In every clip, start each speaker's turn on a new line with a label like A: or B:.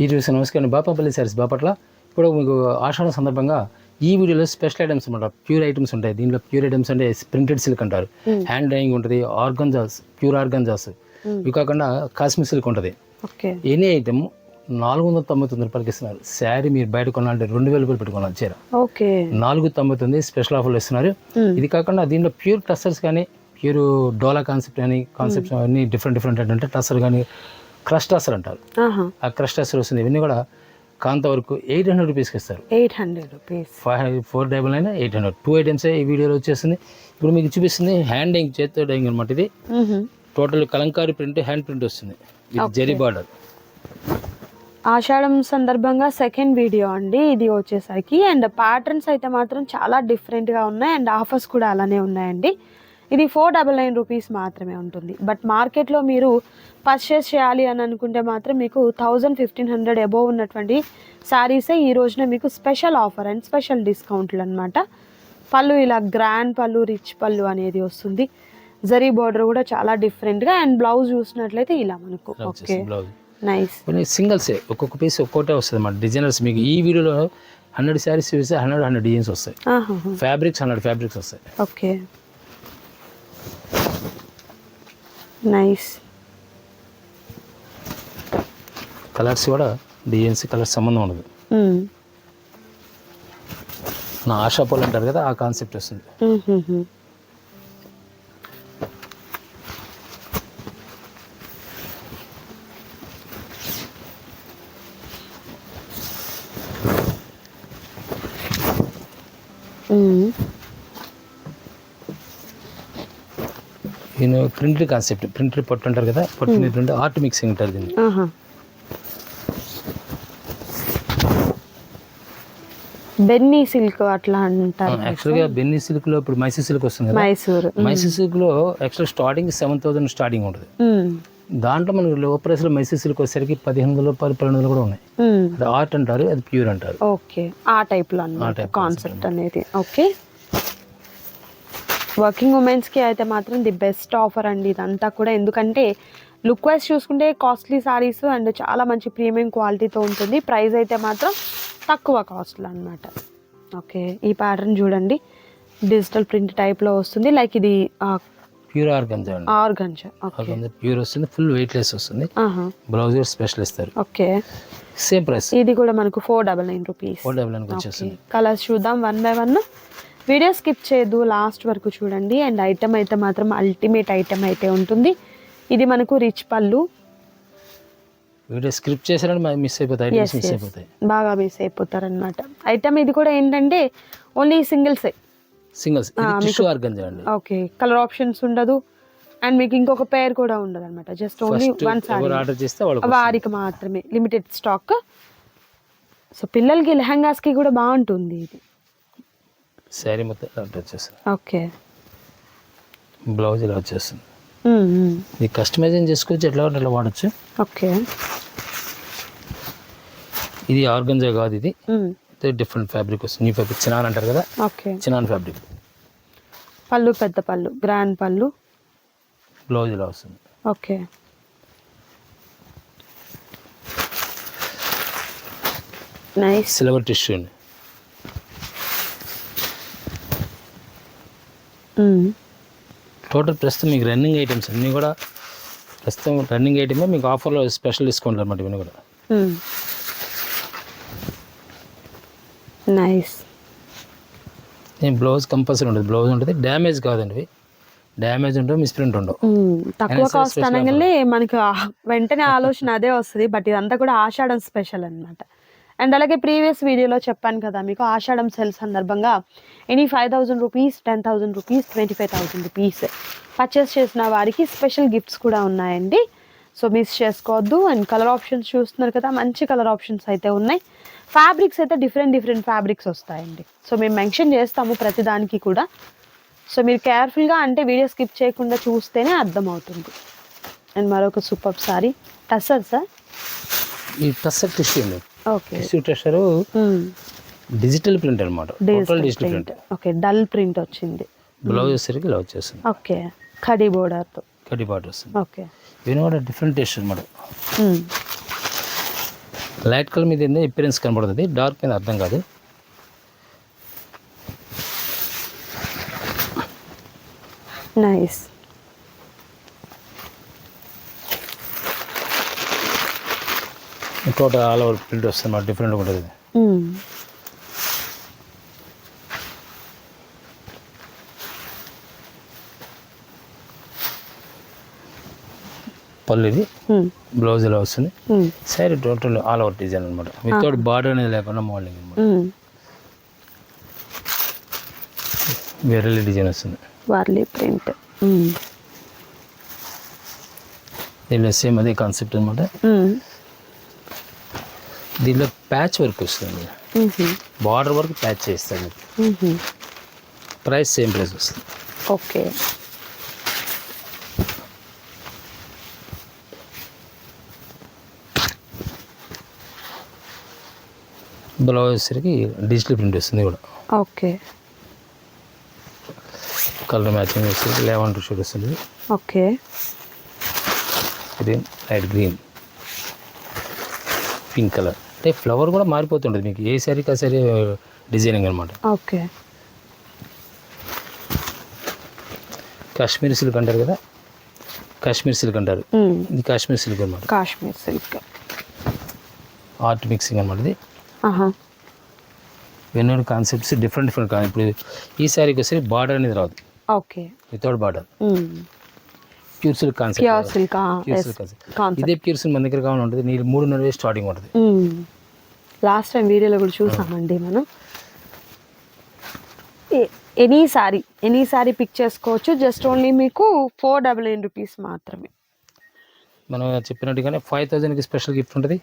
A: ఈ రోజు నమస్కారం. బాపాపల్లి సారీస్ బాపట్ల. ఇప్పుడు మీకు ఆషాఢ సందర్భంగా ఈ వీడియోలో స్పెషల్ ఐటమ్స్ అనమాట ప్యూర్ ఐటమ్స్ ఉంటాయి. దీంట్లో ప్యూర్ ఐటమ్స్ అంటే ప్రింటెడ్ సిల్క్ అంటారు. హ్యాండ్ డ్రైయింగ్ ఉంటుంది. ఆర్గంజాస్ ప్యూర్ ఆర్గంజాస్ ఇవి కాకుండా కాశ్మీర్ సిల్క్ ఉంటుంది. ఎనీ ఐటమ్ నాలుగు వందల తొంభై తొమ్మిది రూపాయలకి ఇస్తున్నారు. శారీ మీరు బయట కొనాలంటే రెండు వేల రూపాయలు పెట్టుకోవాలి చీర.
B: ఓకే.
A: నాలుగు తొంభై తొమ్మిది స్పెషల్ ఆఫర్లు ఇస్తున్నారు. ఇది కాకుండా దీంట్లో ప్యూర్ టస్టర్స్ కానీ ప్యూర్ డోలా కాన్సెప్ట్ కానీ కాన్సెప్ట్స్ అన్ని డిఫరెంట్ డిఫరెంట్ అంటే టస్సర్ కానీ క్రష్ టస్సర్ అంటారు ఆ క్రష్ టస్సర్ వస్తుంది. ఇవన్నీ కూడా కాంత వరకు ఎయిట్ హండ్రెడ్ రూపీస్కి ఇస్తారు.
B: Eight hundred rupees.
A: Five four double nine eight hundred. Two items ఈ వీడియోలో వచ్చేస్తుంది ఇప్పుడు మీకు చూపిస్తుంది హ్యాండ్ డ్రైయింగ్ చేతితో డ్రైయింగ్ అనమాట ఇది. Total Kalamkari print hand print వస్తుంది. ఇది జరీ బార్డర్.
B: ఆషాఢం సందర్భంగా సెకండ్ వీడియో అండి. ఇది వచ్చేసరికి. అండ్ ప్యాటర్న్స్ అయితే మాత్రం చాలా డిఫరెంట్గా ఉన్నాయి. అండ్ ఆఫర్స్ కూడా అలానే ఉన్నాయండి. ఇది ఫోర్ డబల్ నైన్ రూపీస్ మాత్రమే ఉంటుంది. బట్ మార్కెట్లో మీరు పర్చేస్ చేయాలి అని అనుకుంటే మాత్రం మీకు థౌజండ్ ఫిఫ్టీన్ హండ్రెడ్ అబోవ్ ఉన్నటువంటి శారీసే ఈ రోజున మీకు స్పెషల్ ఆఫర్ అండ్ స్పెషల్ డిస్కౌంట్లు అనమాట పళ్ళు ఇలా గ్రాండ్ పళ్ళు రిచ్ పళ్ళు అనేది వస్తుంది. జరీ బార్డర్ కూడా చాలా డిఫరెంట్గా అండ్ బ్లౌజ్ చూసినట్లయితే ఇలా మనకు. ఓకే నైస్
A: కొన్ని సింగిల్సే ఒక్కొక్క పీస్ ఒక్కొక్కటే వస్తుంది అన్నమాట. డిజైనర్స్ మీకు ఈ వీడియోలో హండ్రెడ్ శారీస్ చూస్తే హండ్రెడ్ హండ్రెడ్ డిజైన్స్ వస్తాయి. ఫ్యాబ్రిక్స్ హండ్రెడ్ ఫ్యాబ్రిక్స్ వస్తాయి.
B: ఓకే నైస్
A: కలర్స్ కూడా డిజైన్స్ కలర్స్ సంబంధం ఉండదు.
B: మ్మ్.
A: నా ఆశా అంటారు కదా ఆ కాన్సెప్ట్ వస్తుంది. ప్రింటెడ్ కాన్సెప్ట్ ప్రింటెడ్ పొట్టు అంటారు కదా పొట్టు మీద ఆర్ట్ మిక్సింగ్ ఉంటుంది దీన్ని.
B: బెన్నీ సిల్క్ అట్లా అంటారు
A: యాక్చువల్గా బెన్నీ సిల్క్లో ఇప్పుడు మైసూర్ సిల్క్ వస్తుంది కదా.
B: మైసూర్
A: మైసూర్ సిల్క్లో actual starting seven thousand starting ఉంటుంది. దాంట్లో మనకి లో ప్రైస్లో మైసూర్ సిల్క్ వచ్చేసరికి పదిహేను వందల రూపాయలు పన్నెండు వందలు కూడా ఉన్నాయి. అది ఆర్ట్ అంటారు అది ప్యూర్ అంటారు.
B: ఓకే ఆ అన్నమాట
A: type
B: కాన్సెప్ట్ అనేది. ఓకే. వర్కింగ్ ఉమెన్స్కి అయితే మాత్రం ది బెస్ట్ ఆఫర్ అండి ఇదంతా కూడా. ఎందుకంటే లుక్ వైజ్ చూసుకుంటే కాస్ట్లీ సారీస్ అండ్ చాలా మంచి ప్రీమియం క్వాలిటీతో ఉంటుంది. ప్రైస్ అయితే మాత్రం తక్కువ కాస్ట్లో అన్నమాట. ఓకే ఈ ప్యాటర్న్ చూడండి. డిజిటల్ ప్రింట్ టైప్లో వస్తుంది. లైక్ ఇది
A: ప్యూర్ ఆర్గంజా
B: ఆర్గంజా
A: ప్యూర్ వస్తుంది. ఫుల్ వెయిట్ లెస్ వస్తుంది బ్లౌజ్ స్పెషల్ ఇస్తారు.
B: ఓకే
A: సేమ్ ప్రైస్
B: ఇది కూడా మనకు four double nine rupees
A: four double వచ్చేస్తుంది.
B: కలర్స్ చూద్దాం. One by one video skip చేయొద్దు లాస్ట్ వరకు చూడండి. అండ్ ఐటమ్ అయితే మాత్రం అల్టిమేట్ ఐటమ్ అయితే ఉంటుంది. ఇది మనకు రిచ్ పళ్ళు.
A: వీడియో స్క్రిప్ట్ చేశారంటే మిస్ అయిపోతాయి. మిస్. అయిపోతాయి.
B: బాగా మిస్ అయిపోతారు అనమాట ఐటమ్ ఇది కూడా ఏంటంటే ఓన్లీ సింగిల్సే
A: సింగిల్స్ టిష్యూ ఆర్గంజా అండి.
B: ఓకే కలర్ ఆప్షన్స్ ఉండదు. అండ్ మీకు ఇంకొక పేర్ కూడా ఉండదు అనమాట just only one sari
A: order చేస్తే వాళ్ళకి
B: వారికి మాత్రమే. లిమిటెడ్ స్టాక్ సో పిల్లలకి లెహంగాస్కి కూడా బాగుంటుంది ఇది.
A: శారీ మొత్తం ఇలా వచ్చేస్తుంది.
B: ఓకే.
A: బ్లౌజ్ ఇలా వచ్చేస్తుంది. ఇది కస్టమైజింగ్ చేసుకోవచ్చు ఎట్లా అంటే అట్లా వాడచ్చు.
B: ఓకే.
A: ఇది ఆర్గంజా కాదు ఇది. డిఫరెంట్ ఫ్యాబ్రిక్ వస్తుంది. న్యూ ఫ్యాబ్రిక్ చినాన్ అంటారు కదా?
B: ఓకే.
A: చినాన్ ఫ్యాబ్రిక్
B: పళ్ళు పెద్ద పళ్ళు గ్రాండ్ పళ్ళు.
A: బ్లౌజ్ ఇలా వస్తుంది.
B: ఓకే. నైస్
A: సిల్వర్ టిష్యూ అండి టోటల్ ప్రస్తుతం మీకు రన్నింగ్ ఐటమ్స్ అన్నీ కూడా ప్రస్తుతం రన్నింగ్ ఐటమే మీకు ఆఫర్లో స్పెషల్ డిస్కౌంట్ అనమాట ఇవన్నీ కూడా.
B: నైస్
A: నేను బ్లౌజ్ కంపల్సరీ ఉంటుంది బ్లౌజ్ ఉంటుంది. డ్యామేజ్ కాదండి డ్యామేజ్ ఉండవు మిస్ప్రింట్ ఉండవు.
B: తక్కువ కాస్ట్ అనగానే మనకు వెంటనే ఆలోచన అదే వస్తుంది. బట్ ఇదంతా కూడా ఆషాఢం స్పెషల్ అన్నమాట. అండ్ అలాగే ప్రీవియస్ వీడియోలో చెప్పాను కదా మీకు ఆషాఢం సెల్ సందర్భంగా any five thousand rupees ten thousand rupees twenty five thousand rupees purchase చేసిన వారికి స్పెషల్ గిఫ్ట్స్ కూడా ఉన్నాయండి. సో మిస్ చేసుకోవద్దు. అండ్ కలర్ ఆప్షన్స్ చూస్తున్నారు కదా మంచి కలర్ ఆప్షన్స్ అయితే ఉన్నాయి. ఫ్యాబ్రిక్స్ అయితే డిఫరెంట్ డిఫరెంట్ ఫ్యాబ్రిక్స్ వస్తాయండి. సో మేము మెన్షన్ చేస్తాము ప్రతిదానికి కూడా. సో మీరు కేర్ఫుల్గా అంటే వీడియో స్కిప్ చేయకుండా చూస్తేనే అర్థమవుతుంది. అండ్ మరొక సూపర్ సారీ టస్సర్ సార్.
A: ఈ tussar tissue tissue tester digital print అనమాట total digital print
B: okay dull print వచ్చింది.
A: బ్లౌజ్ వచ్చేసరికి ఇలా వచ్చేస్తుంది.
B: ఓకే ఖడీ బోర్డర్తో
A: కటి పాటు వస్తుంది.
B: ఓకే.
A: ఇవన్నీ కూడా డిఫరెంట్ టేస్ట్ అనమాట లైట్ కలర్ మీద ఏంటంటే ఎపిరెన్స్ కనబడుతుంది. డార్క్ మీద అర్థం కాదు.
B: Nice
A: total all over print వస్తుంది అన్నమాట డిఫరెంట్గా ఉంటుంది పళ్ళు ఇది. బ్లౌజ్ ఇలా వస్తుంది. Sari total all over design అనమాట వితౌట్ బార్డర్ అనేది లేకుండా మోడలింగ్ అనమాట వేరే డిజైన్ వస్తుంది.
B: వార్లీ ప్రింట్
A: దీనిలో సేమ్ అదే కాన్సెప్ట్ అనమాట దీనిలో ప్యాచ్ వర్క్ వస్తుంది. బార్డర్ వరకు ప్యాచ్ చేస్తాను. ప్రైస్ సేమ్ ప్రైస్ వస్తుంది.
B: ఓకే.
A: బ్లౌజ్ వచ్చేసరికి డిజిటల్ ప్రింట్ వస్తుంది కూడా.
B: ఓకే.
A: కలర్ మ్యాచింగ్ వచ్చేసరికి లెవెన్ షూట్ వస్తుంది.
B: Okay.
A: Green light green. Pink colour. అంటే ఫ్లవర్ కూడా మారిపోతుంటుంది మీకు ఏ సారీకి ఆ సారీ డిజైనింగ్ అనమాట
B: ఓకే.
A: కాశ్మీర్ సిల్క్ అంటారు కదా? కాశ్మీర్ సిల్క్ అంటారు. ఇది కాశ్మీర్ సిల్క్ అనమాట
B: కాశ్మీర్ సిల్క్.
A: ఆర్ట్ మిక్సింగ్ అనమాట ఇది. వెన్నూరు కాన్సెప్ట్స్ డిఫరెంట్ డిఫరెంట్ కానీ ఇప్పుడు ఈ శారీకి వచ్చేసరికి బార్డర్ అనేది రాదు.
B: Okay.
A: Without border. Pure silk concept. Pure silk ఇదే ప్యూర్ సిల్క్ మన దగ్గర కావాలి ఉంటుంది నీళ్ళు మూడు నలభై స్టార్టింగ్ ఉంటుంది.
B: లాస్ట్ టైం వీడియోలో కూడా చూసామండి మనం. Any sari any sari pick చేసుకోవచ్చు. జస్ట్ ఓన్లీ మీకు ఫోర్ డబల్ నైన్ రూపీస్ మాత్రమే.
A: మనం చెప్పినట్టుగానే ఫైవ్ థౌసండ్కి స్పెషల్ గిఫ్ట్ ఉంటుంది.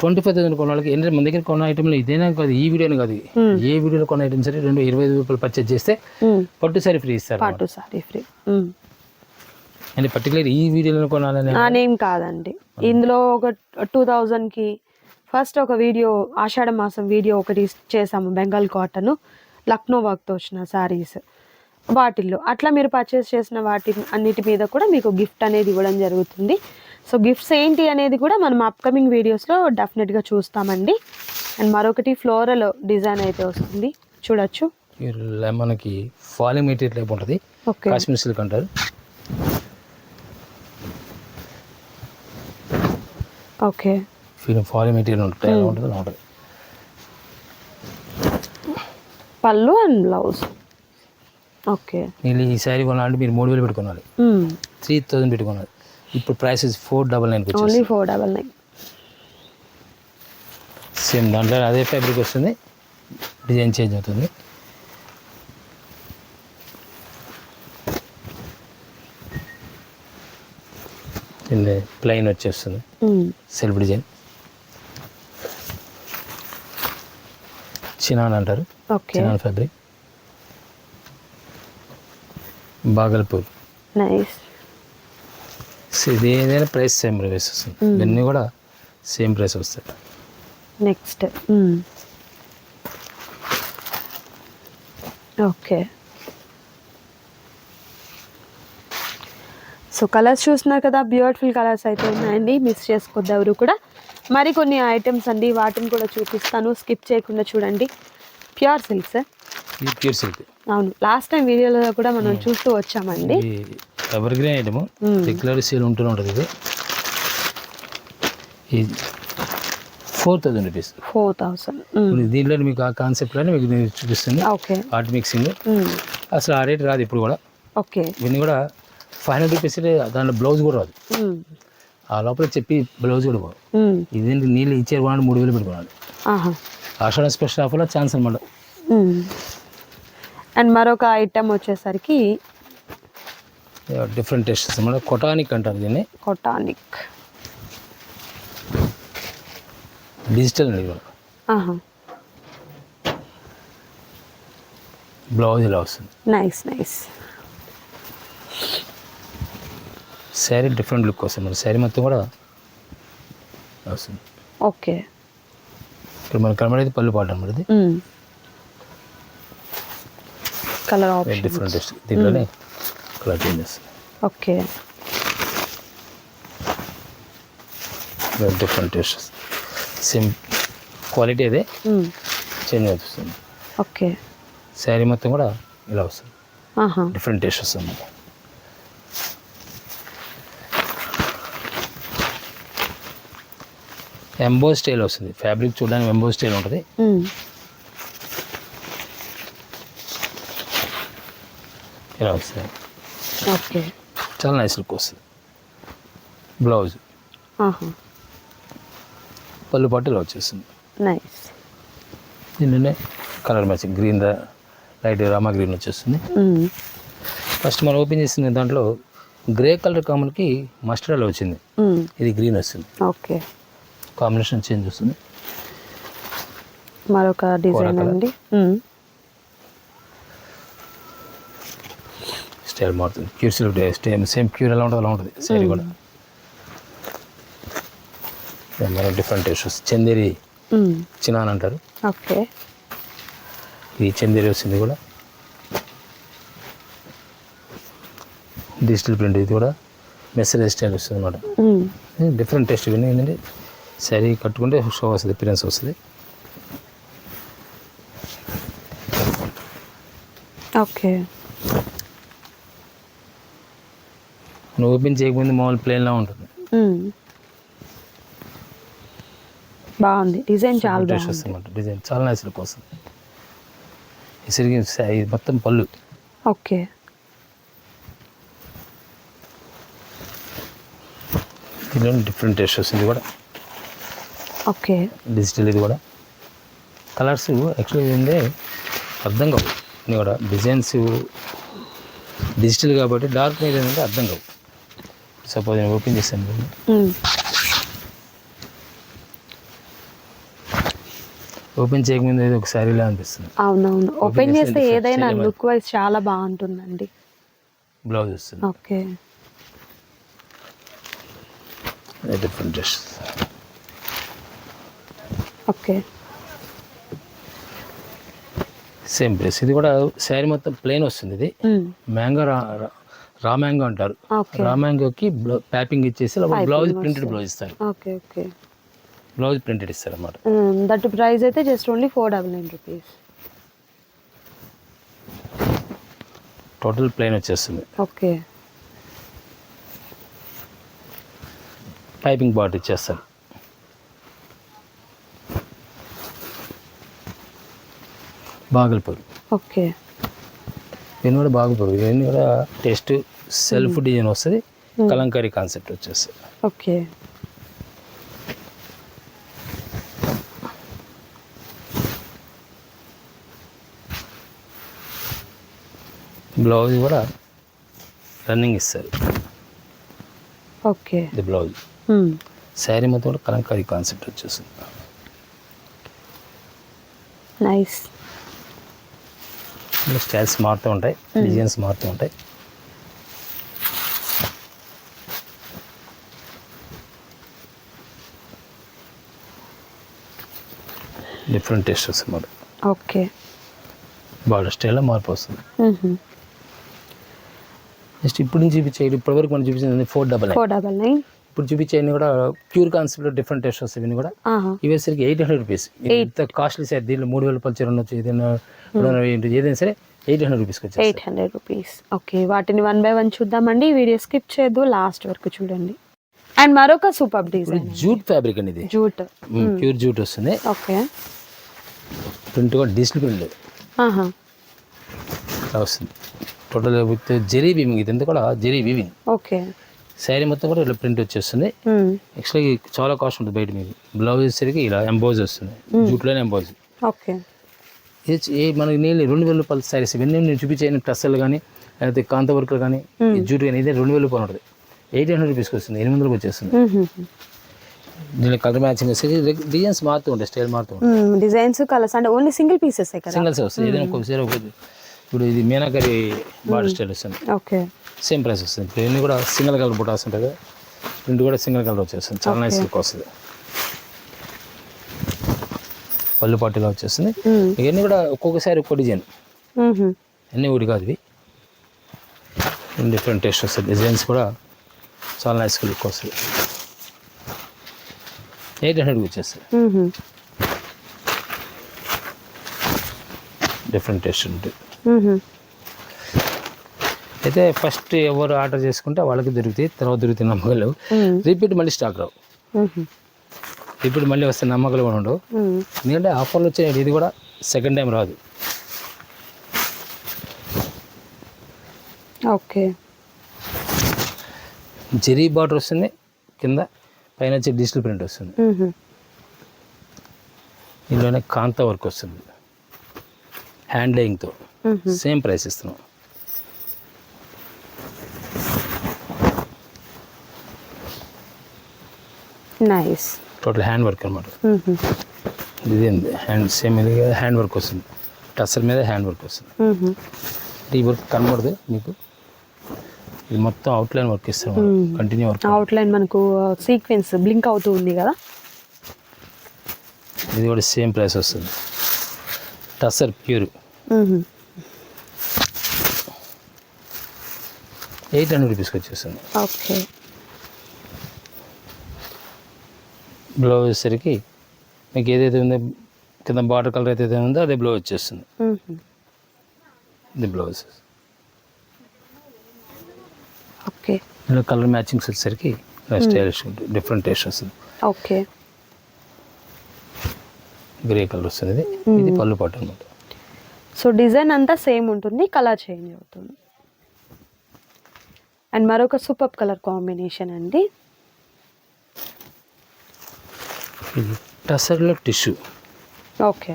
A: ట్వంటీ ఫైవ్ థౌసండ్ కొన్న వాళ్ళకి ఏంటంటే మన దగ్గర కొన్న ఐటమ్లు ఇదేనా కాదు ఈ వీడియోనే కాదు. ఏ వీడియోలో కొన్న ఐటమ్ సరే రెండు ఇరవై ఐదు రూపాయలు పర్చేజ్ చేస్తే పట్టు సారీ ఫ్రీ ఇస్తారు
B: పాటు సారీ ఫ్రీ
A: అంటే పర్టికులర్ ఈ వీడియోలో కొనాలని
B: నేమ్ కాదండి. ఇందులో ఒక టూ థౌజండ్కి ఫస్ట్ ఒక వీడియో ఆషాఢ మాసం వీడియో ఒకటి చేసాము బెంగాల్ కాటన్ లక్నో వర్క్తో వచ్చిన శారీస్ వాటిల్లో. అట్లా మీరు పర్చేస్ చేసిన వాటి అన్నిటి మీద కూడా మీకు గిఫ్ట్ అనేది ఇవ్వడం జరుగుతుంది. సో గిఫ్ట్స్ ఏంటి అనేది కూడా మనం అప్కమింగ్ వీడియోస్లో డెఫినెట్గా చూస్తామండి. అండ్ మరొకటి ఫ్లోరల్ డిజైన్ అయితే వస్తుంది. చూడొచ్చు.
A: మనకి ఫాలింగ్ మెటీరియల్ టైప్ ఉంటుంది. కాశ్మీర్ సిల్క్ అంటారు.
B: ఓకే.
A: ఫీలింగ్ ఫాలింగ్ మెటీరియల్ ఉంటుంది ఎలా ఉంటుంది అలా ఉంటుంది.
B: పళ్ళు అండ్ బ్లౌజ్. ఓకే.
A: మీరు ఈ శారీ కొనాలంటే మీరు మూడు వేలు పెట్టుకోవాలి. త్రీ థౌసండ్ పెట్టుకోవాలి. ఇప్పుడు ప్రైస్ ఫోర్ డబల్ నైన్కి
B: only four double nine
A: same దాంట్లో అదే ఫ్యాబ్రిక్ వస్తుంది. డిజైన్ చేంజ్ అవుతుంది. ప్లెయిన్ వచ్చేస్తుంది. సెల్ఫ్ డిజైన్ చినాన్ అంటారు.
B: Okay.
A: Chinon fabric. Bhagalpur.
B: Nice.
A: So ఇది ఏదైనా ప్రైస్ సేమ్ ప్రైస్ వస్తుంది. ఇవన్నీ కూడా సేమ్ ప్రైస్ వస్తాయి
B: నెక్స్ట్. ఓకే. సో కలర్స్ చూస్తున్నారు కదా బ్యూటిఫుల్ కలర్స్ అయితే ఉన్నాయండి. మిస్ చేసుకోవద్దు ఎవరు కూడా. మరికొన్ని ఐటమ్స్ అండి వాటిని కూడా చూపిస్తాను. స్కిప్ చేయకుండా చూడండి. ప్యూర్ సిల్క్స్
A: ఇది ప్యూర్ సిల్క్
B: అవును. లాస్ట్ టైం వీడియోలో కూడా మనం చూస్తూ వచ్చామండి.
A: Ever green item. Regular sale ఉంటూనే ఉంటుంది ఇది. ఇది four thousand rupees
B: four thousand
A: దీంట్లో మీకు ఆ కాన్సెప్ట్లోనే మీకు నేను చూపిస్తుంది
B: ఓకే
A: ఆర్ట్ మిక్సింగ్ అసలు ఆ రేట్ రాదు ఇప్పుడు కూడా.
B: ఓకే
A: ఇవన్నీ కూడా ఫైవ్ హండ్రెడ్ రూపీస్ దాంట్లో బ్లౌజ్ కూడా రాదు. ఆ లోపల చెప్పి బ్లౌజ్ కూడా ఇదేంటి నీళ్ళు ఇచ్చారు మూడు వేలు పెట్టుకోవాలి.
B: ఆహా.
A: ఆషాఢ స్పెషల్ ఆఫర్లో ఛాన్స్ అనమాట
B: అండ్ మరొక ఐటమ్ వచ్చేసరికి
A: డిఫరెంట్ టేస్ట్ అనమాట కొటానిక్ అంటారు దీన్ని.
B: కొటానిక్.
A: డిజిటల్ అండి బ్లౌజ్ ఇలా వస్తుంది.
B: Nice nice.
A: Sari different look వస్తుంది మరి. శారీ మొత్తం కూడా వస్తుంది.
B: ఓకే.
A: ఇక్కడ మనకు కనబడేది పళ్ళు పాట అనమాట ఇది.
B: కలర్ ఆప్షన్
A: డిఫరెంట్ దీంట్లోనే కలర్ చేంజ్ చేస్తుంది
B: okay.
A: Different taste same quality అదే. చేంజ్ అవుతుంది.
B: ఓకే.
A: శారీ మొత్తం కూడా ఇలా వస్తుంది. డిఫరెంట్ టేస్ట్ వస్తుంది. ఎంబో స్టైల్ వస్తుంది. ఫ్యాబ్రిక్ చూడడానికి ఎంబో స్టైల్ ఉంటుంది. ఇలా వస్తుంది.
B: ఓకే.
A: చాలా నైస్ లుక్ వస్తుంది. బ్లౌజ్. పళ్ళు పాటు ఇలా వచ్చేస్తుంది.
B: నైస్.
A: దీనిలోనే colour matching. Green light Rama green వచ్చేస్తుంది. ఫస్ట్ మనం ఓపెన్ చేసిన దాంట్లో గ్రే కలర్ కామన్కి మస్టర్డ్ వచ్చింది. ఇది గ్రీన్ వస్తుంది.
B: ఓకే.
A: కాంబినేషన్ చేంజ్ వస్తుంది.
B: మరొక డిజైన్. అండి.
A: స్టైల్ మారుతుంది. Pure silk same same pure ఎలా ఉంటుంది అలా ఉంటుంది. శారీ కూడా. మన డిఫరెంట్ వస్తుంది. చందేరి. చినాన్ అంటారు.
B: ఓకే.
A: ఇది చందేరి వస్తుంది కూడా. డిజిటల్ ప్రింట్ ఇది కూడా. మెసేజ్ స్టైల్ వస్తుంది అనమాట. Different taste. ఇవన్నీ ఏంటంటే శారీ కట్టుకుంటే షో వస్తుంది అపిరెన్స్ వస్తుంది.
B: ఓకే.
A: నువ్వు ఓపెన్ చేయకముందు మామూలు ప్లేన్లా ఉంటుంది.
B: బాగుంది. డిజైన్ చాలా
A: వస్తుంది డిజైన్ చాలా నైస్ లుక్ వస్తుంది. ఇసరికి మొత్తం పళ్ళు.
B: ఓకే.
A: దీనిలో డిఫరెంట్ టేస్ట్ వస్తుంది కూడా.
B: ఓకే.
A: డిజిటల్ ఇది కూడా. కలర్స్ యాక్చువల్లీ ఏంటంటే అర్థం కావు. ఇన్ని కూడా డిజైన్స్ డిజిటల్ కాబట్టి డార్క్ మీద ఏంటంటే అర్థం కావు. సపోజ్ నేను ఓపెన్ చేశాను. ఓపెన్ చేయకముందు ఏదో ఒక శారీలా అనిపిస్తుంది.
B: అవునవును. ఓపెన్
A: చేస్తే
B: ఏదైనా. లుక్ వైజ్ చాలా బాగుంటుందండి.
A: బ్లౌజ్ వస్తుంది.
B: Okay.
A: Different taste
B: okay.
A: Same price ఇది కూడా శారీ మొత్తం ప్లెయిన్ వస్తుంది ఇది. మ్యాంగో రా రా- మ్యాంగో అంటారు. రా మ్యాంగోకి ప్యాపింగ్ ఇచ్చేసి బ్లౌజ్. ప్రింటెడ్ బ్లౌజ్ ఇస్తారు.
B: Okay okay.
A: బ్లౌజ్ ప్రింటెడ్ ఇస్తారు అన్నమాట
B: దట్ ప్రైస్ అయితే just only four double nine rupees
A: total plain వచ్చేస్తుంది.
B: ఓకే.
A: పైపింగ్ బాట్ ఇచ్చేస్తారు. బాగల్పూర్.
B: ఓకే.
A: ఇవన్నీ కూడా బాగల్పూర్ ఇవన్నీ కూడా టెస్ట్ సెల్ఫ్ డిజైన్ వస్తుంది. కలంకారీ కాన్సెప్ట్ వచ్చేస్తుంది.
B: ఓకే.
A: బ్లౌజ్ కూడా రన్నింగ్ ఇస్తారు.
B: ఓకే.
A: ఇది బ్లౌజ్. శారీ మొత్తం కూడా కలంకారీ కాన్సెప్ట్ వచ్చేస్తుంది.
B: నైస్.
A: స్టైల్స్ మారుతూ ఉంటాయి. డిజైన్స్ మారుతూ ఉంటాయి. డిఫరెంట్ టేస్ట్ వస్తుంది మరి
B: ఓకే
A: బార్డర్ స్టైల్లో మార్పు వస్తుంది.
B: మ్మ్.
A: నెక్స్ట్ ఇప్పుడు నుంచి చూపించే ఇప్పటివరకు మనం చూపించింది four double
B: four double nine
A: ఇప్పుడు చూపించేవి కూడా ప్యూర్ కాన్సెప్ట్లో డిఫరెంట్ టేస్ట్ వస్తాయి ఇవన్నీ కూడా. ఇవేసరికి ఎయిట్ హండ్రెడ్ రూపీస్ ఇంత కాస్ట్లీ సార్ దీంట్లో మూడు వేల పల్చర్ ఉండొచ్చు ఏదైనా ఏంటి ఏదైనా సరే ఎయిట్ హండ్రెడ్ రూపీస్కి
B: ఎయిట్ హండ్రెడ్ రూపీస్ ఓకే వాటిని వన్ బై వన్ చూద్దామండి. వీడియో స్కిప్ చేయొద్దు లాస్ట్ వరకు చూడండి. అండ్ మరొక సూపర్ డిజైన్
A: జూట్ ఫ్యాబ్రిక్ అండి ఇది.
B: జూట్.
A: ప్యూర్ జూట్ వస్తుంది.
B: ఓకే
A: ప్రింట్ కూడా డిజిటల్ ప్రింట్ అలా వస్తుంది. టోటల్ విత్ జెరీ వీవింగ్ ఇదంతా కూడా జెరీ వీవింగ్
B: ఓకే
A: శారీ మొత్తం కూడా ఇలా ప్రింట్ వచ్చేస్తుంది. యాక్చువల్గా చాలా కాస్ట్ ఉంటుంది బయట మీకు బ్లౌజ్ వచ్చేసరికి ఇలా ఎంబోజ్ వస్తుంది. జూట్లోనే ఎంబోజ్
B: ఓకే.
A: ఏ మనకి నేను రెండు వేల రూపాయల శారీస్ ఇవన్నీ నేను చూపించాను టస్సలు కానీ లేకపోతే కాంత వర్క్లు కానీ జూట్ కానీ ఇదే రెండు వేల రూపాయలు ఉంటుంది. ఎయిట్ హండ్రెడ్ రూపీస్కి వస్తుంది ఎనిమిది వందలకు వచ్చేస్తుంది. దీనిలో కలర్ మ్యాచింగ్ వచ్చేసి డిజైన్స్ మారుతూ ఉంటాయి స్టైల్ మారుతూ ఉంటాయి.
B: డిజైన్స్ కలర్స్ అంటే ఓన్లీ సింగిల్ పీసెస్
A: సింగిల్స్ వస్తుంది. ఏదైనా ఒక్కొక్కసారి ఒక ఇప్పుడు ఇది మీనాకరి బార్డర్ స్టైల్ వస్తుంది.
B: ఓకే.
A: సేమ్ ప్రైస్ వస్తుంది. ఇప్పుడు ఇవన్నీ కూడా సింగిల్ కలర్ బుటాస్ ఉంటుంది. ప్రింట్ కూడా సింగిల్ కలర్ వచ్చేస్తుంది. చాలా నైస్ లుక్ వస్తుంది. పళ్ళు పాటుగా వచ్చేస్తుంది. ఇవన్నీ కూడా ఒక్కొక్కసారి ఒక్కో డిజైన్. అన్నీ ఊడి కాదు ఇవి. డిఫరెంట్ టేస్ట్ వస్తుంది డిజైన్స్ కూడా చాలా నైస్గా లుక్ వస్తుంది ఎయిట్ హండ్రెడ్కి వచ్చేస్తుంది. డిఫరెంట్ టేస్ట్ ఉంటుంది. అయితే ఫస్ట్ ఎవరు ఆర్డర్ చేసుకుంటే వాళ్ళకి దొరుకుతాయి తర్వాత దొరుకుతాయి నమ్మకాలు
B: మ్మ్.
A: రిపీట్ మళ్ళీ స్టాక్ రావు. రిపీట్ మళ్ళీ వస్తే నమ్మకాలు కూడా ఉండవు. ఎందుకంటే ఆఫర్లు వచ్చే ఇది కూడా సెకండ్ టైం రాదు
B: ఓకే
A: జెరీ బార్డర్ వస్తుంది కింద పైన వచ్చి డిజిటల్ ప్రింట్ వస్తుంది. ఇందులోనే కాంతా వర్క్ వస్తుంది హ్యాండ్ లేయింగ్తో
B: మ్మ్.
A: సేమ్ ప్రైస్ ఇస్తున్నాం
B: నైస్
A: టోటల్ హ్యాండ్ వర్క్ అనమాట.
B: మ్మ్.
A: ఇది హ్యాండ్ సేమ్ ఇది హ్యాండ్ వర్క్ వస్తుంది. టసర్ మీద హ్యాండ్ వర్క్ వస్తుంది. ఈ వర్క్ కనబడదు మీకు. ఇది మొత్తం అవుట్లైన్ వర్క్ ఇస్తాం కంటిన్యూ వర్క్
B: అవుట్లైన్ మనకు సీక్వెన్స్ బ్లింక్ అవుతూ ఉంది కదా?
A: ఇది కూడా సేమ్ ప్రైస్ వస్తుంది. టసర్ ప్యూర్. ఎయిట్ హండ్రెడ్ రూపీస్కి వచ్చేస్తుంది.
B: ఓకే
A: బ్లౌజ్ వచ్చేసరికి మీకు ఏదైతే ఉందో కింద బార్డర్ కలర్ అయితే ఉందో అదే బ్లౌజ్ వచ్చేస్తుంది. ఇది బ్లౌజ్
B: ఓకే.
A: కలర్ మ్యాచింగ్స్ వచ్చేసరికి స్టైలిష్ డిఫరెంట్ టేస్ట్ వస్తుంది.
B: ఓకే.
A: గ్రే కలర్ వస్తుంది ఇది. ఇది పళ్ళు పాటు అనమాట
B: సో డిజైన్ అంతా సేమ్ ఉంటుంది కలర్ చేంజ్ అవుతుంది. అండ్ మరొక సూపర్ కలర్ కాంబినేషన్ అండి
A: ఇది టసర్లో టిష్యూ.
B: ఓకే.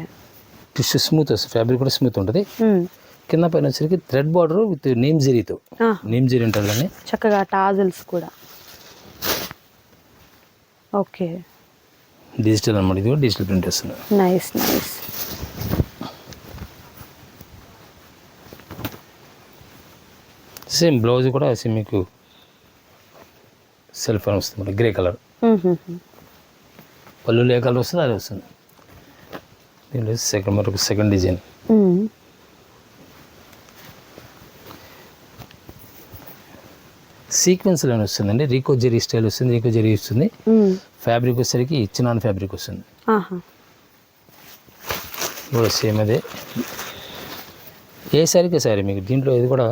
A: టిష్యూ స్మూత్ వస్తుంది ఫ్యాబ్రిక్ కూడా స్మూత్ ఉంటుంది. కింద పైన వచ్చేసరికి థ్రెడ్ బార్డర్ విత్ నేమ్ జరీతో. నేమ్ జరీ ఉంటుంది కానీ
B: చక్కగా టాజల్స్ కూడా. ఓకే.
A: డిజిటల్ అనమాట ఇది కూడా డిజిటల్ ప్రింట్ వస్తుంది.
B: Nice nice.
A: సేమ్ బ్లౌజ్ కూడా సేమ్ మీకు సెల్ఫ్ వస్తుంది గ్రే కలర్. పళ్ళు కలర్ వస్తుంది అది వస్తుంది. దీంట్లో సెకండ్ మరొక సెకండ్ డిజైన్ సీక్వెన్స్లోనే వస్తుందండి. రీకో జెరీ స్టైల్ వస్తుంది రీకో జెరీ వస్తుంది. ఫ్యాబ్రిక్ వచ్చేసరికి చిన్నాన్ ఫ్యాబ్రిక్ వస్తుంది. కూడా సేమ్ అదే. ఏ శారీకి శారీ మీకు దీంట్లో ఇది కూడా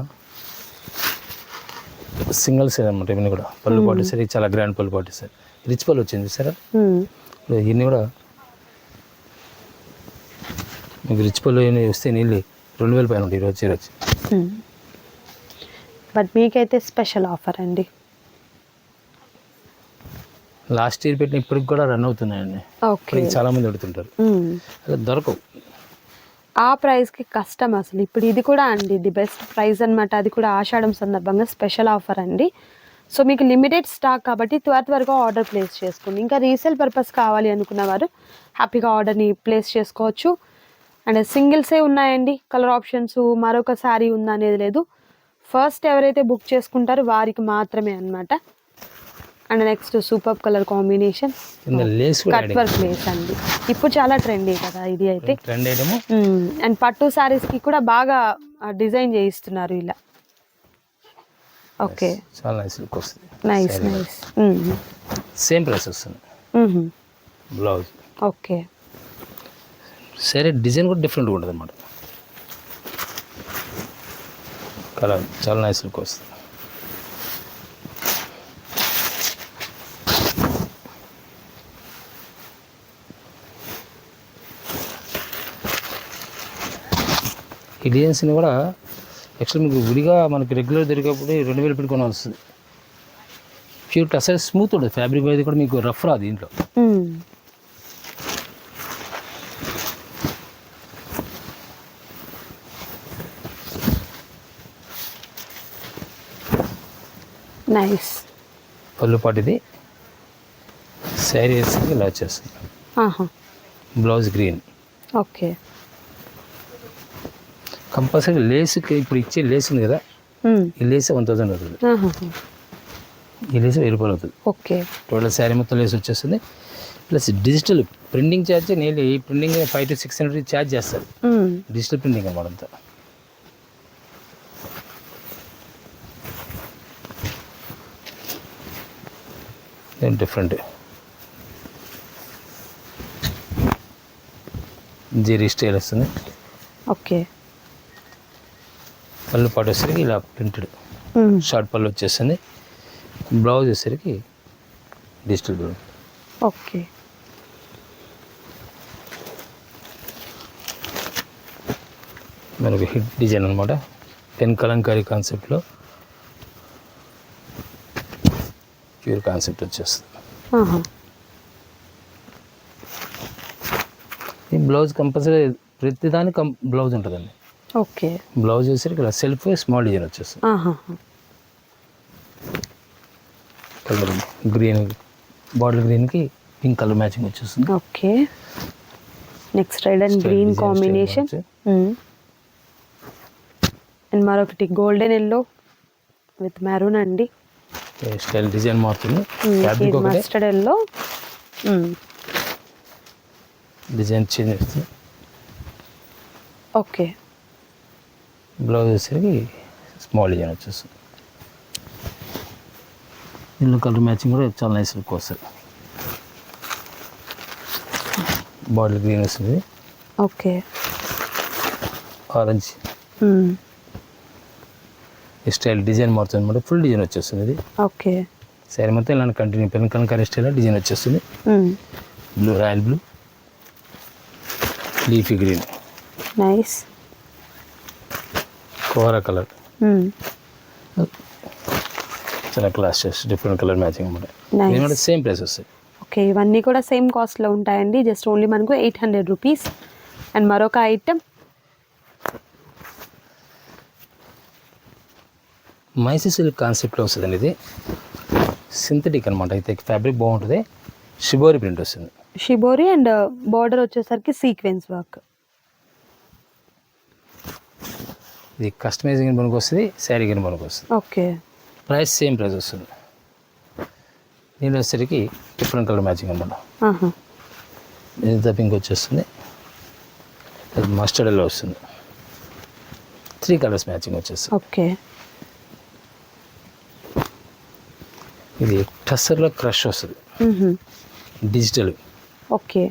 A: సింగిల్ సారీ అనమాట ఇవన్నీ కూడా. పళ్ళు పాటు సారీ చాలా గ్రాండ్ పళ్ళు పాటు సారీ రిచ్ పళ్ళు వచ్చింది సరే ఇవన్నీ కూడా. మీకు రిచ్ పళ్ళు ఇవన్నీ వస్తే నీళ్ళు రెండు వేల పైన ఉంటాయి ఈరోజు చీర వచ్చి
B: మ్మ్. బట్ మీకైతే స్పెషల్ ఆఫర్ అండి.
A: లాస్ట్ ఇయర్ పెట్టిన ఇప్పటికి కూడా రన్ అవుతున్నాయండి.
B: ఓకే.
A: ఇప్పటికి చాలా మంది అడుగుతుంటారు.
B: మ్మ్.
A: అలా దొరకవు.
B: ఆ ప్రైస్కి కష్టం అసలు. ఇప్పుడు ఇది కూడా అండి ఇది బెస్ట్ ప్రైస్ అన్నమాట. అది కూడా ఆషాఢం సందర్భంగా స్పెషల్ ఆఫర్ అండి. సో మీకు లిమిటెడ్ స్టాక్ కాబట్టి త్వర త్వరగా ఆర్డర్ ప్లేస్ చేసుకోండి. ఇంకా రీసేల్ పర్పస్ కావాలి అనుకున్న వారు హ్యాపీగా ఆర్డర్ని ప్లేస్ చేసుకోవచ్చు. అండ్ సింగిల్సే ఉన్నాయండి. కలర్ ఆప్షన్స్ మరొక శారీ ఉందా అనేది లేదు. ఫస్ట్ ఎవరైతే బుక్ చేసుకుంటారో వారికి మాత్రమే అన్నమాట. And next super colour combination cut work lace అండి. ఇప్పుడు చాలా ట్రెండీ కదా ఇది అయితే. అండ్ పట్టు సారీస్కి కూడా బాగా డిజైన్ చేయిస్తున్నారు ఇలా. ఓకే.
A: చాలా నైస్ లుక్ వస్తుంది.
B: నైస్ నైస్
A: సేమ్ ప్రైస్ వస్తుంది. Blouse
B: okay.
A: సరే డిజైన్ కూడా డిఫరెంట్గా ఉంటుంది అనమాట కలర్ చాలా నైస్ లుక్ వస్తుంది. ఈ డిజైన్స్ని కూడా యాక్చువల్ మీకు విడిగా మనకి రెగ్యులర్ దొరికేప్పుడు రెండు వేలు పెట్టి కొనాల్సి వస్తుంది ప్యూర్ అసలు స్మూత్ ఉంటుంది. ఫ్యాబ్రిక్ అనేది కూడా మీకు రఫ్ రాదు దీంట్లో.
B: నైస్
A: పళ్ళు పాటిది. శారీ వేసి ఇలా వచ్చేస్తుంది బ్లౌజ్ గ్రీన్
B: ఓకే
A: కంపల్సరీ లేస్కి ఇప్పుడు ఇచ్చే లేస్ ఉంది కదా ఈ లేస్ వన్ థౌసండ్ అవుతుంది. ఈ లేస్ వెయ్యి రూపాయలు అవుతుంది.
B: ఓకే.
A: టోటల్ శారీ మొత్తం లేస్ వచ్చేస్తుంది. ప్లస్ డిజిటల్ ప్రింటింగ్ ఛార్జ్ నేను ఈ printing five to six hundred charge చేస్తారు. డిజిటల్ ప్రింటింగ్ అనమాట అంతా. డిఫరెంట్ జీరీ స్టైల్ వస్తుంది.
B: ఓకే.
A: పళ్ళు పాటు వచ్చేసరికి ఇలా ప్రింటెడ్. షార్ట్ పళ్ళు వచ్చేస్తుంది బ్లౌజ్ వచ్చేసరికి డిజిటల్
B: ఓకే.
A: మనకి హిట్ డిజైన్ అనమాట పెన్ కలంకారీ కాన్సెప్ట్లో ప్యూర్ కాన్సెప్ట్ వచ్చేస్తుంది. ఈ బ్లౌజ్ కంపల్సరీ ప్రతిదానికి కం బ్లౌజ్ ఉంటుందండి.
B: ఓకే.
A: బ్లౌజ్ వచ్చేసరికి ఇలా సెల్ఫ్ స్మాల్ డిజైన్ వచ్చేస్తుంది. కలర్ గ్రీన్ బాటిల్ గ్రీన్కి పింక్ కలర్ మ్యాచింగ్ వచ్చేస్తుంది.
B: Okay. Next red and green combination. And మరొకటి గోల్డెన్ ఎల్లో విత్ మెరూన్ అండి.
A: స్టైల్ డిజైన్ మారుతుంది. Fabric
B: mustard yellow.
A: Design change చేస్తుంది.
B: ఓకే.
A: బ్లౌజ్ వచ్చేసరికి స్మాల్ డిజైన్ వచ్చేస్తుంది. Yellow colour matching కూడా చాలా నైస్ లుక్ వస్తుంది. బాటిల్ గ్రీన్ వస్తుంది.
B: ఓకే.
A: ఆరెంజ్ ఈ స్టైల్ డిజైన్ మారుతుంది అనమాట ఫుల్ డిజైన్ వచ్చేస్తుంది ఇది.
B: ఓకే.
A: సరే మొత్తం ఇలా continue pen Kalamkari style design వచ్చేస్తుంది. Blue royal blue leafy green
B: nice
A: kora colour. చాలా క్లాస్ డిఫరెంట్ కలర్ మ్యాచింగ్. ఇది కూడా సేమ్ ప్రైస్ వస్తాయి
B: ఓకే ఇవన్నీ కూడా సేమ్ కాస్ట్లో ఉంటాయండి. జస్ట్ ఓన్లీ మనకు ఎయిట్ హండ్రెడ్ రూపీస్ అండ్ మరొక ఐటమ్
A: మైసీ సిల్క్ కాన్సెప్ట్లో వస్తుందండి ఇది. సింథటిక్ అనమాట అయితే ఫ్యాబ్రిక్ బాగుంటుంది. షిబోరి ప్రింట్ వస్తుంది.
B: షిబోరి అండ్ బార్డర్ వచ్చేసరికి సీక్వెన్స్ వర్క్
A: ఇది కస్టమైజింగ్ పనికి వస్తుంది శారీ కింద పనికి వస్తుంది
B: ఓకే.
A: ప్రైస్ సేమ్ ప్రైస్ వస్తుంది. దీని వచ్చేసరికి డిఫరెంట్ కలర్ మ్యాచింగ్ అనమాట ఇది పింక్ వచ్చేస్తుంది. మస్టర్డ్ ఎల్లో వస్తుంది. త్రీ కలర్స్ మ్యాచింగ్ వచ్చేస్తుంది.
B: ఓకే.
A: ఇది టస్సర్లో క్రష్ వస్తుంది. Digital
B: okay.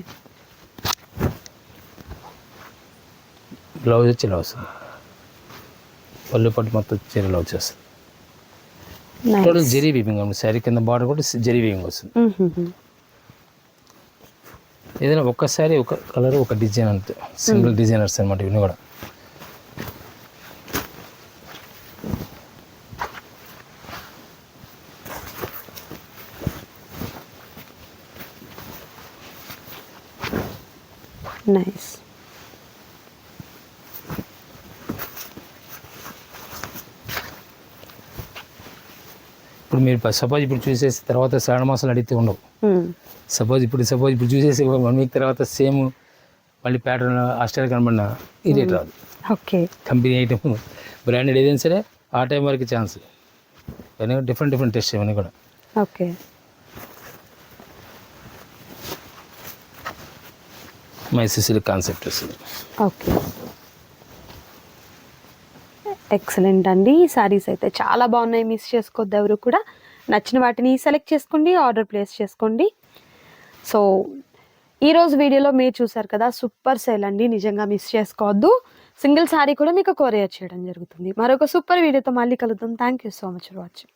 A: బ్లౌజ్ వచ్చి ఇలా వస్తుంది. పళ్ళు పట్టు మొత్తం చీరలో వచ్చేస్తుంది. జెరీ వీవింగ్ ఉంది. శారీ కింద బార్డర్ కూడా జెరీ వీవింగ్ వస్తుంది. ఏదైనా ఒక్క శారీ ఒక కలర్ ఒక డిజైన్ అంతే. సింగిల్ డిజైనర్స్ అనమాట ఇవన్నీ కూడా
B: నైస్
A: ఇప్పుడు మీరు సపోజ్ ఇప్పుడు చూసేసి తర్వాత శ్రావణ మాసాలు అడిగితే ఉండవు. సపోజ్ ఇప్పుడు సపోజ్ ఇప్పుడు చూసేసి వన్ వీక్ తర్వాత సేమ్ మళ్ళీ ప్యాటర్న్ ఆ స్టైల్ కనబడిన ఈ రేట్ రాదు.
B: ఓకే.
A: కంపెనీ ఐటమ్ బ్రాండెడ్ ఏదైనా సరే ఆ టైం వరకు ఛాన్స్ ఇవన్నీ డిఫరెంట్ డిఫరెంట్ టెస్ట్ ఇవన్నీ కూడా.
B: ఓకే.
A: మైసీసీలో కాన్సెప్ట్ వస్తుంది
B: ఓకే. ఎక్సలెంట్ అండి. ఈ సారీస్ అయితే చాలా బాగున్నాయి. మిస్ చేసుకోవద్దు ఎవరు కూడా. నచ్చిన వాటిని సెలెక్ట్ చేసుకోండి ఆర్డర్ ప్లేస్ చేసుకోండి. సో ఈరోజు వీడియోలో మీరు చూసారు కదా సూపర్ సేల్ అండి. నిజంగా మిస్ చేసుకోవద్దు. సింగిల్ శారీ కూడా మీకు కొరియర్ చేయడం జరుగుతుంది. మరొక సూపర్ వీడియోతో మళ్ళీ కలుద్దాం. Thank you so much for watching